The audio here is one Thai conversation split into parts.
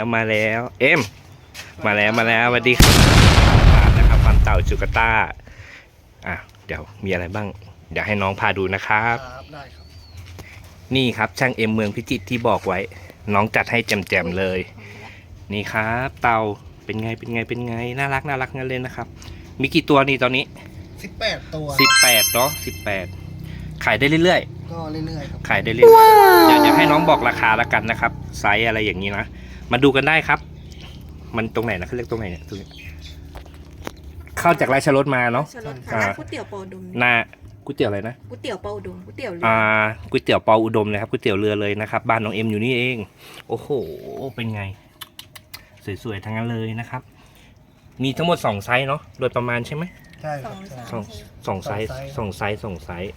แล้วมาแล้ว เอ็ม มาแล้วมาแล้วสวัสดีครับฟาร์มนะครับฟาร์มเต่าจูกาต้าอะเดี๋ยวมีอะไรบ้าง เดี๋ยวให้น้องพาดูนะครับ ครับได้ครับนี่ครับช่างเอ็มเมืองพิจิตรที่บอกไว้ น้องจัดให้แจ่มๆเลย นี่ครับ เต่าเป็นไงเป็นไงเป็นไงน่ารักน่ารักงั้นเลยนะครับ มีกี่ตัวนี่ตอนนี้ สิบแปดตัวสิบแปดเนาะสิบแปดขายได้เรื่อยก็เรื่อยๆครับ ๆ ขายได้เรื่อยๆเดี๋ยวเดี๋ยวให้น้องบอกราคาแล้วกันนะครับ ไซส์อะไรอย่างนี้นะ มาดูกันได้ครับ มันตรงไหนนะเขาเรียกตรงไหนเนี่ยตรงนี้เข้าจากราชรถมาเนาะ ชลดอ่าค่ะก๋วยเตี๋ยวปออุดมหน้าก๋วยเตี๋ยวอะไรนะ ก๋วยเตี๋ยวปออุดมก๋วยเตี๋ยวเรืออ่าก๋วยเตี๋ยวปออุดมเลยครับก๋วยเตี๋ยวเรือเลยนะครับบ้านน้องเอ็มอยู่นี่เอง โอ้โห เป็นไง สวยๆทั้งนั้นเลยนะครับ มีทั้งหมดสองไซส์เนาะโดยประมาณใช่ไหม ใช่คสรัอบงใช่ สามสอง สองไซส์สสอองงไซไซส์ส์สองไซส์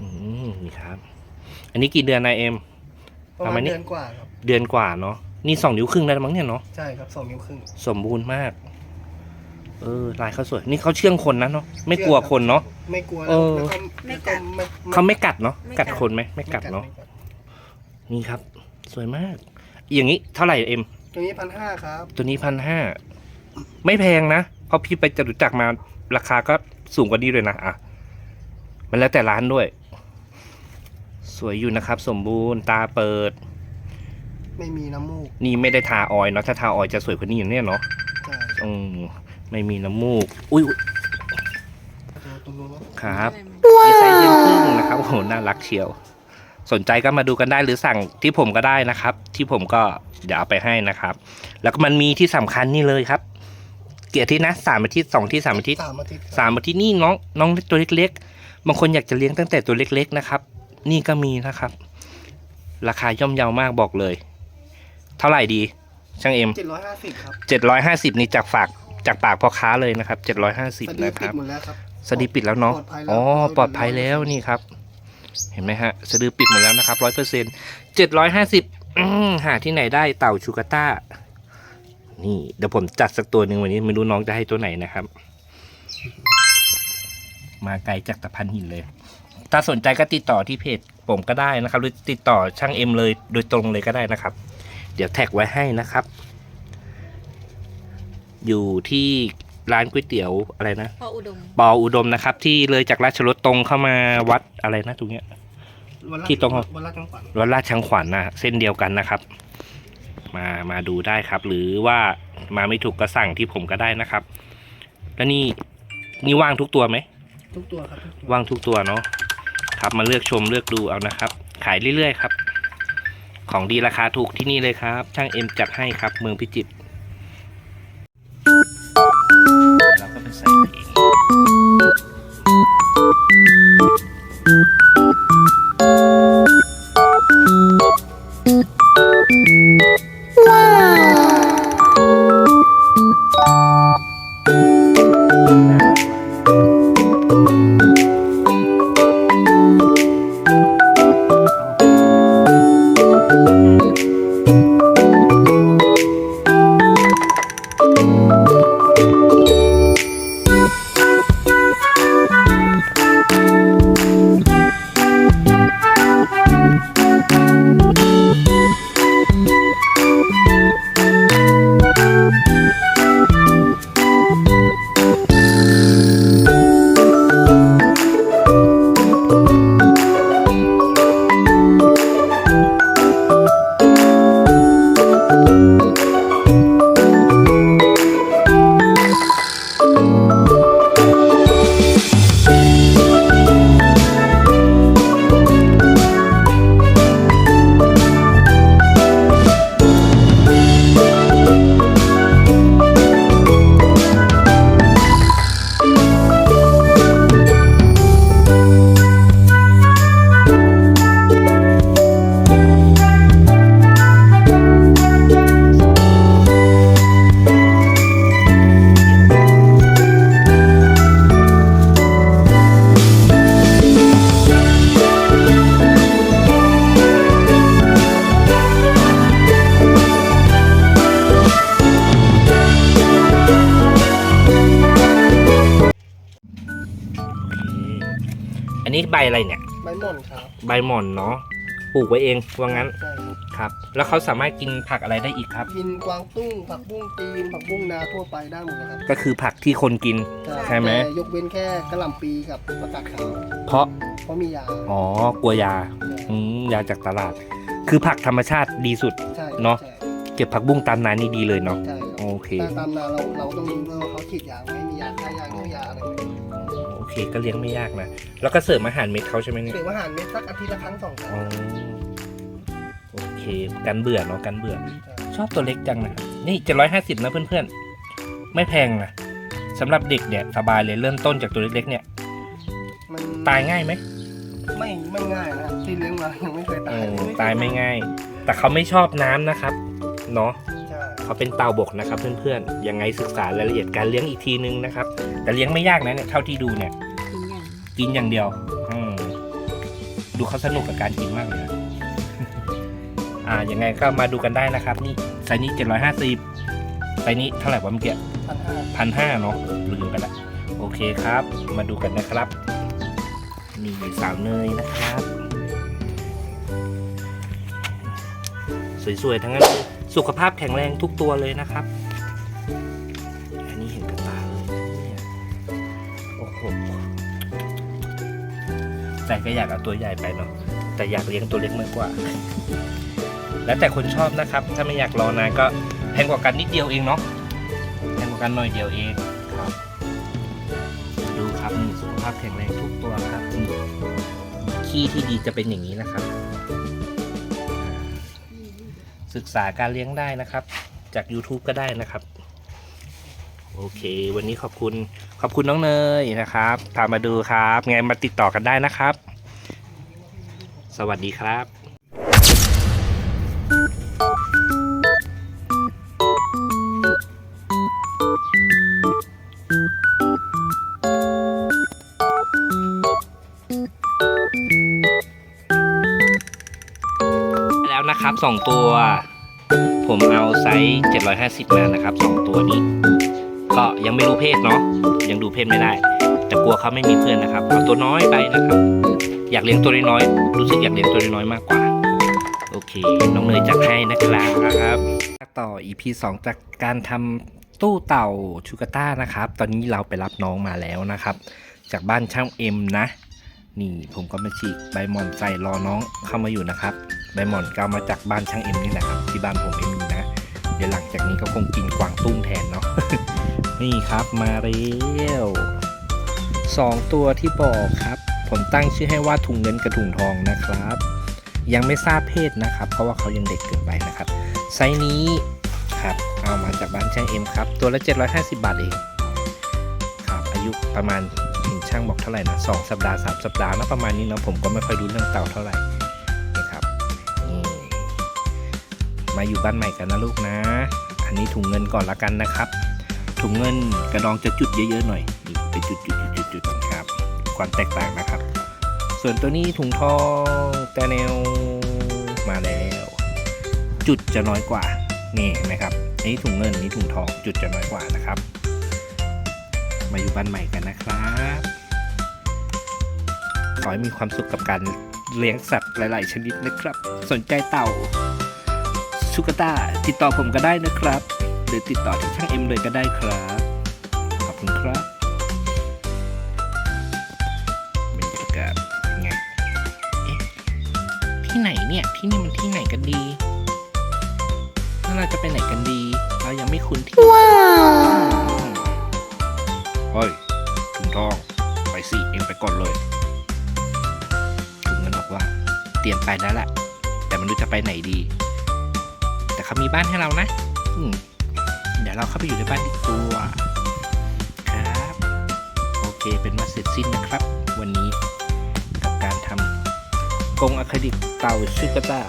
อืมนี่ครับ อันนี้กี่เดือนนายเอ็ม ประประมามาณณนี้เดือนกว่าครับ เดือนกว่าเนาะ นี่สองนิ้วครึ่งแล้วมั้งเนี่ยเนาะใช่ครับสองนิ้วครึ่งสมบูรณ์มาก เออลายเขาสวย นี่เขาเชื่องคนนะเนาะไม่กลัวคนเนาะ ไม่กลัวเออ แล้วก็ไม่กัดไม่เขาไม่กัดเนาะไม่กักัด ดคนไหมไม่กัดเนาะไม่กัดนี่ครับ สวยมาก อย่างนี้เท่าไหร่เอ็ม ตัวนี้พันห้าครับตัวนี้พันห้าไม่แพงนะ เพราะพี่ไปจตุจักรมาราคาก็สูงกว่านี้เลยนะอะมันแล้วแต่ร้านด้วย สวยอยู่นะครับ สมบูรณ์ตาเปิด ไม่มีน้ำมูกนี่ไม่ได้ทาออยล์เนาะถ้าทาออยล์จะสวยกว่านี้อย่างเนี้ยเนาะใช่อืมไม่มีน้ำมูก อุ้ยอุ๊ยตัวตรงนู้นเนอะครับได้ไหมมีไซส์เดือนครึ่งนะครับโอ้โหน่ารักเชียว สนใจก็มาดูกันได้หรือสั่งที่ผมก็ได้นะครับ ที่ผมก็เดี๋ยวเอาไปให้นะครับ แล้วก็มันมีที่สำคัญนี่เลยครับ เกียรตินะสามอาทิตย์สองที่สามอาทิตย์ สามอาทิตย์ครับสามอาทิตย์นี่น้องน้องตัวเล็กๆ บางคนอยากจะเลี้ยงตั้งแต่ตัวเล็กๆนะครับ นี่ก็มีนะครับ ราคาย่อมเยาวมากบอกเลย เท่าไหร่ดี ช่างเอ็มเจ็ดร้อยห้าสิบครับเจ็ดร้อยห้าสิบนี่จากฝากจากปากพ่อค้าเลยนะครับเจ็ดร้อยห้าสิบสดือนะคปิดรับ หมดแล้วครับ สะดือปิดแล้วเนาะ ปลอดภัยแล้วอ๋อ ปลอดภัยแล้วนี่ครับ เห็นไหมฮะ สะดือปิดหมดแล้วนะครับร้อยเปอร์เซ็นเจ็ดร้อยห้าสิบหาที่ไหนได้เต่าชูกาต้า นี่ เดี๋ยวผมจัดสักตัวหนึ่งวันนี้ ไม่รู้น้องจะให้ตัวไหนนะครับ มาไกลจากตะพันหินเลย ถ้าสนใจก็ติดต่อที่เพจผมก็ได้นะครับ หรือติดต่อช่างเอ็มเลย โดยตรงเลยก็ได้นะครับ เดี๋ยวแท็กไว้ให้นะครับ อยู่ที่ร้านก๋วยเตี๋ยวอะไรนะปออุดมปออุดมนะครับ ที่เลยจากราชรถตรงเข้ามาวัดอะไรนะตรงเนี้ยวันละที่ตรงวันละจังหวัดวัดราชชังขวัญนะเส้นเดียวกันนะครับ มามาดูได้ครับ หรือว่ามาไม่ถูกก็สั่งที่ผมก็ได้นะครับ แล้วนี่นี่ว่างทุกตัวไหมทุกตัวครับทุกตัวว่างทุกตัวเนาะครับมาเลือกชมเลือกดูเอานะครับ ขายเรื่อยๆครับ ของดีราคาถูกที่นี่เลยครับ ช่างเอ็มจัดให้ครับ เมืองพิจิตรเราก็ไปใส่เองอันนี้ หม่อนครับใบหม่อนเนาะปลูกไว้เองว่างั้นใช่ครับครับ แล้วเขาสามารถกินผักอะไรได้อีกครับ กินกวางตุ้งผักบุ้งจีนผักบุ้งนาทั่วไปได้หมดเลยครับก็คือผักที่คนกิน ใช่ไหม แต่ยกเว้นแค่กระหล่ำปีกับประกาศขาวเพราะเพราะมียาอ๋อกลัวยาอืมยาจากตลาด คือผักธรรมชาติดีสุด ใช่เนอะ ใช่เก็บผักบุ้งตามนานี่ดีเลยเนาะใช่ครับโอเคถ้าตามนาเราเราต้องรู้ด้วยว่าเขาฉีดยาไหมมียาฆ่ายาเยียวยาอะไรไหมโอ เคก็เลี้ยงไม่ยากนะ แล้วก็เสริมอาหารเม็ดเขาใช่ไหมเนี่ยเสริมอาหารเม็ดสักอาทิตย์ละครั้งสองครั้งอ๋อโอเคกันเบื่อเนาะกันเบื่อ ชอบตัวเล็กจังนะครับนี่เจ็ดร้อยห้าสิบนะเพื่อนๆ ไม่แพงนะสำหรับเด็กเนี่ยสบายเลยเริ่มต้นจากตัวเล็กๆเนี่ยมันตายง่ายไหมไม่ไม่ง่ายนะที่เลี้ยงมายังไม่เคยเอตายอตายไม่ง่าย แต่เขาไม่ชอบน้ำนะครับเนาะใช่เขาเป็นเต่าบกนะครับเพื่อนๆยังไงศึกษารายละเอียดการเลี้ยงอีกทีนึงนะครับ แต่เลี้ยงไม่ยากนะเนี่ยเท่าที่ดูเนี่ย กินอย่างกินอย่างเดียวอืมดูเขาสนุกกับการกินมากเลยนะอ่ายังไงก็มาดูกันได้นะครับ นี่ไซส์นี้เจ็ดร้อยห้าสิบไซส์นี้เท่าไหร่วะเมื่อกี้พันห้าพันห้าเนาะลืมไปละโอเคครับ มาดูกันนะครับนี่สาวเนยนะครับ สวยๆทั้งนั้นเลยสุขภาพแข็งแรงทุกตัวเลยนะครับ ใจก็อยากเอาตัวใหญ่ไปเนาะแต่อยากเลี้ยงตัวเล็กมากกว่า แล้วแต่คนชอบนะครับ ถ้าไม่อยากรอนานก็แพงกว่ากันนิดเดียวเองเนาะแพงกว่ากันหน่อยเดียวเองครับ ดูครับนี่สุขภาพแข็งแรงทุกตัวครับนี่ขี้ที่ดีจะเป็นอย่างนี้นะครับ ศึกษาการเลี้ยงได้นะครับ จาก YouTube ก็ได้นะครับ โอเค วันนี้ขอบคุณขอบคุณน้องเนยนะครับพามาดูครับไงมาติดต่อกันได้นะครับ สวัสดีครับแล้วนะครับสองตัว ผมเอาไซส์ 750 มานะครับสองตัวนี้ ก็ยังไม่รู้เพศเนาะยังดูเพศไม่ได้ แต่กลัวเขาไม่มีเพื่อนนะครับเอาตัวน้อยไปนะครับ อยากเลี้ยงตัวน้อยๆรู้สึกอยากเลี้ยงตัวน้อยๆมากกว่า โอเคน้องเนยจัดให้นะครับต่อ EP 2 จากการทำตู้เต่าชูกาต้านะครับ ตอนนี้เราไปรับน้องมาแล้วนะครับ จากบ้านช่างเอ็มนะ นี่ผมก็มาฉีกใบหม่อนใส่รอน้องเข้ามาอยู่นะครับ ใบหม่อนก็มาจากบ้านช่างเอ็มนี่แหละครับที่บ้านผมเองนะ เดี๋ยวหลังจากนี้ก็คงกินกวางตุ้งแทนเนาะ นี่ครับมาแล้วสองตัวที่บอกครับ ผมตั้งชื่อให้ว่าถุงเงินกับถุงทองนะครับ ยังไม่ทราบเพศนะครับ เพราะว่าเขายังเด็กเกินไปนะครับ ไซส์นี้ครับเอามาจากบ้านช่างเอ็มครับ ตัวละ 750 บาทเองครับอายุประมาณเห็นช่างบอกเท่าไหร่นะสองสัปดาห์สามสัปดาห์นะประมาณนี้เนาะผมก็ไม่ค่อยรู้เรื่องเต่าเท่าไหร่นะครับนี่มาอยู่บ้านใหม่กันนะลูกนะ อันนี้ถุงเงินก่อนละกันนะครับ ถุงเงินกระดองจะจุดเยอะๆหน่อยนี่เป็นจุดจุดจุดจุดจุดครับความแตกต่างนะครับ ส่วนตัวนี้ถุงทองแต่แนวมาแล้ว จุดจะน้อยกว่านี่เห็นไหมครับนี้ถุงเงินนี้ถุงทองจุดจะน้อยกว่านะครับ มาอยู่บ้านใหม่กันนะครับขอให้มีความสุขกับการเลี้ยงสัตว์หลาย ๆ ชนิดนะครับ สนใจเต่าชูกาตาติดต่อผมก็ได้นะครับ หรือติดต่อที่ช่างเอ็มเลยก็ได้ครับ ขอบคุณครับบรรยากาศเป็นไงเอ๊ะที่ไหนเนี่ย ที่นี่มันที่ไหนกันดีแล้วเราจะไปไหนกันดี เรายังไม่คุ้นที่ว้าวเฮ้ยถุงทอง ไปสิ เอ็งไปก่อนเลยถุงเงินบอกว่า เตรียมไปแล้วแหละแต่ไมันรู้จะไปไหนดี แต่เขามีบ้านให้เรานะ อืมเดี๋ ยวเราเข้าไปอยู่ในบ้านดีกว่าครับ โอเคเป็นว่าเสร็จสิ้นนะครับ วันนี้กับการทำกรงอะคริลิกเตาชูกาตา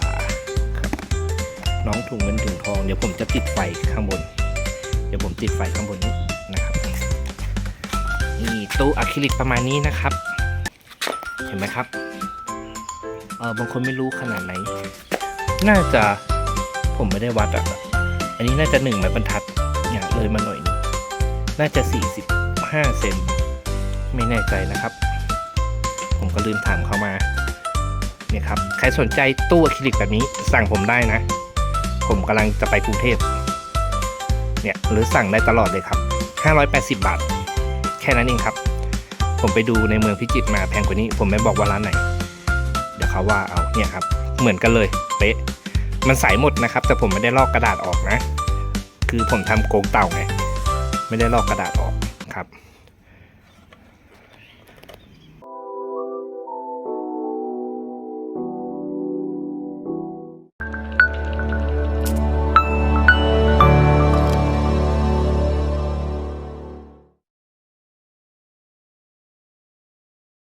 ครับ น้องถุงเงินถุงทองเดี๋ยวผมจะติดไฟข้างบน เดี๋ยวผมติดไฟข้างบนนี้นะครับนี่ตู้อะคริลิกประมาณนี้นะครับ เห็นไหมครับเออบางคนไม่รู้ขนาดไหน น่าจะผมไม่ได้วัดอะ อันนี้น่าจะหนึ่งไม้บรรทัด เนี่ยเลยมาหน่อยหนึงน่าจะ 45 เซนไม่แน่ใจนะครับ ผมก็ลืมถามเขามาเนี่ยครับใครสนใจตู้อะคริลิกแบบนี้สั่งผมได้นะ ผมกำลังจะไปกรุงเทพเนี่ยหรือสั่งได้ตลอดเลยครับ 580 บาท แค่นั้นเองครับ ผมไปดูในเมืองพิจิตรมาแพงกว่านี้ ผมไม่บอกว่าร้านไหน เดี๋ยวเขาว่าเอาเนี่ยครับ เหมือนกันเลย เป๊ะ มันใสหมดนะครับ แต่ผมไม่ได้ลอกกระดาษออกนะ คือผมทำโกงเต่าไง ไม่ได้ลอกกระดาษออกครับ